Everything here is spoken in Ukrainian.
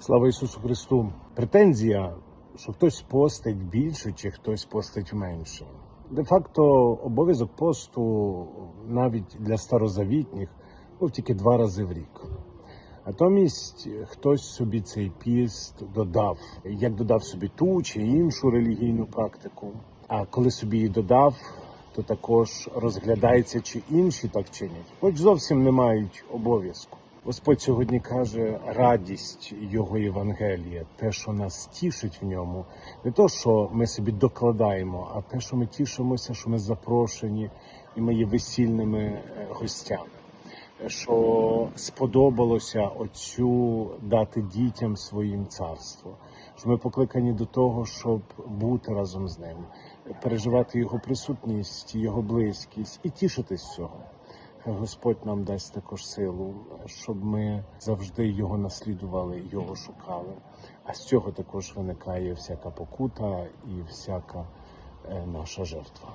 Слава Ісусу Христу! Претензія, що хтось постить більше чи хтось постить менше. Де-факто обов'язок посту навіть для старозавітніх був тільки два рази в рік. Натомість хтось собі цей піст додав, як додав собі ту чи іншу релігійну практику. А коли собі її додав, то також розглядається, чи інші так чинять, хоч зовсім не мають обов'язку. Господь сьогодні каже радість Його Євангелія, те, що нас тішить в ньому, не то, що ми собі докладаємо, а те, що ми тішимося, що ми запрошені і ми є весільними е, гостями. Що сподобалося Отцю дати дітям своїм царство, що ми покликані до того, щоб бути разом з ним, переживати його присутність, його близькість і тішитись цього. Господь нам дасть також силу, щоб ми завжди його наслідували, його шукали. А з цього також виникає всяка покута і всяка е, наша жертва.